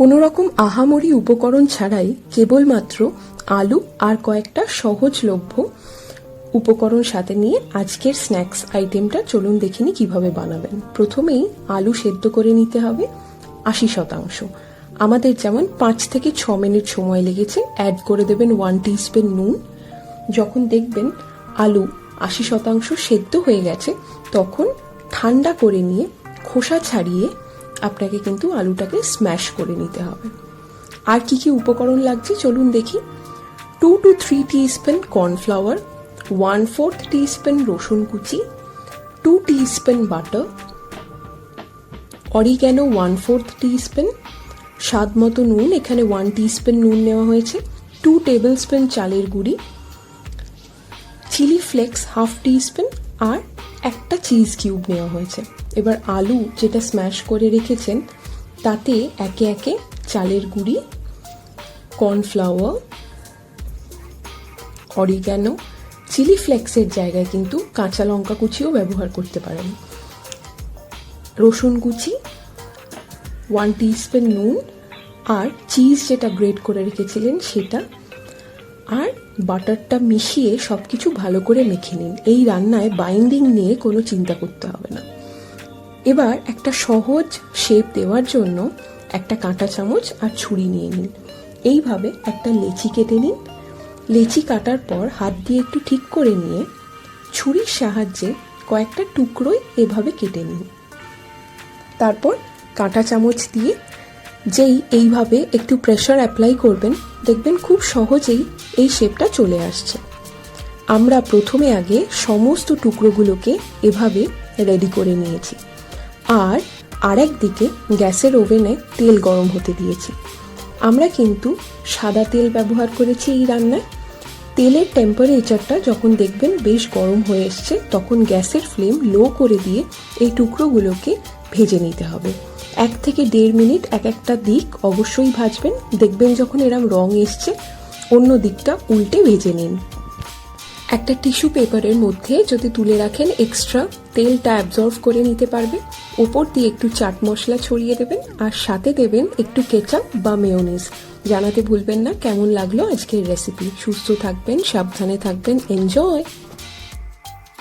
কোনো রকম আহামরি উপকরণ ছাড়াই কেবলমাত্র আলু আর কয়েকটা সহজলভ্য উপকরণ সাথে নিয়ে আজকের স্ন্যাক্স আইটেমটা চলুন দেখিনি কীভাবে বানাবেন। প্রথমেই আলু সেদ্ধ করে নিতে হবে আশি শতাংশ। আমাদের যেমন পাঁচ থেকে ছ মিনিট সময় লেগেছে অ্যাড করে দেবেন ওয়ান টিস্পুন নুন। যখন দেখবেন আলু আশি শতাংশ সেদ্ধ হয়ে গেছে, তখন ঠান্ডা করে নিয়ে খোসা ছাড়িয়ে আপনাকে কিন্তু আলুটাকে স্ম্যাশ করে নিতে হবে। আর কি কি উপকরণ লাগছে চলুন দেখি। Two to three teaspoon cornflour one fourth teaspoon রসুন কুচি two teaspoon butter oregano one fourth teaspoon স্বাদ মতো নুন, এখানে ওয়ান টিস্পুন নুন নেওয়া হয়েছে টু টেবিল স্পুন চালের গুঁড়ি চিলি ফ্লেক্স হাফ টিস্পুন আর একটা চিজ কিউব নেওয়া হয়েছে। এবার আলু যেটা স্ম্যাশ করে রেখেছেন, তাতে একে একে চালের গুঁড়ি কর্নফ্লাওয়ার অরিগ্যানো চিলি ফ্লেক্সের জায়গায় কিন্তু কাঁচা লঙ্কা কুচিও ব্যবহার করতে পারেন। রসুন কুচি ওয়ান টিস্পুন নুন আর চিজ যেটা গ্রেট করে রেখেছিলেন সেটা। আর বাটারটা মিশিয়ে সব কিছু ভালো করে মেখে নিন। এই রান্নায় বাইন্ডিং নিয়ে কোনো চিন্তা করতে হবে না। এবার একটা সহজ শেপ দেওয়ার জন্য একটা কাঁটা চামচ আর ছুরি নিয়ে নিন। এইভাবে একটা লেচি কেটে নিন। লেচি কাটার পর হাত দিয়ে একটু ঠিক করে নিয়ে ছুরির সাহায্যে কয়েকটা টুকরোই এভাবে কেটে নিন। তারপর কাঁটা চামচ দিয়ে যেই এইভাবে একটু প্রেশার অ্যাপ্লাই করবেন, দেখবেন খুব সহজেই এই শেপটা চলে আসছে। আমরা প্রথমে আগে সমস্ত টুকরোগুলোকে এভাবে রেডি করে নিয়েছি। আর আরেক দিকে গ্যাসের ওভেনে তেল গরম হতে দিয়েছি। আমরা কিন্তু সাদা তেল ব্যবহার করেছি এই রান্নায়। তেলের টেম্পারেচারটা যখন দেখবেন বেশ গরম হয়ে এসছে, তখন গ্যাসের ফ্লেম লো করে দিয়ে এই টুকরোগুলোকে ভেজে নিতে হবে। এক থেকে দেড় মিনিট এক একটা দিক অবশ্যই ভাজবেন। দেখবেন যখন এরম রং এসছে, অন্য দিকটা উল্টে ভেজে নিন। একটা টিস্যু পেপারের মধ্যে যদি তুলে রাখেন এক্সট্রা, তেলটা অ্যাবজর্ভ করে নিতে পারবে ওপর দিয়ে একটু চাট মশলা ছড়িয়ে দেবেন আর সাথে দেবেন একটু কেচাপ বা মেয়োনিজ। জানাতে ভুলবেন না, কেমন লাগল আজকের রেসিপি সুস্থ থাকবেন, সাবধানে থাকবেন এনজয়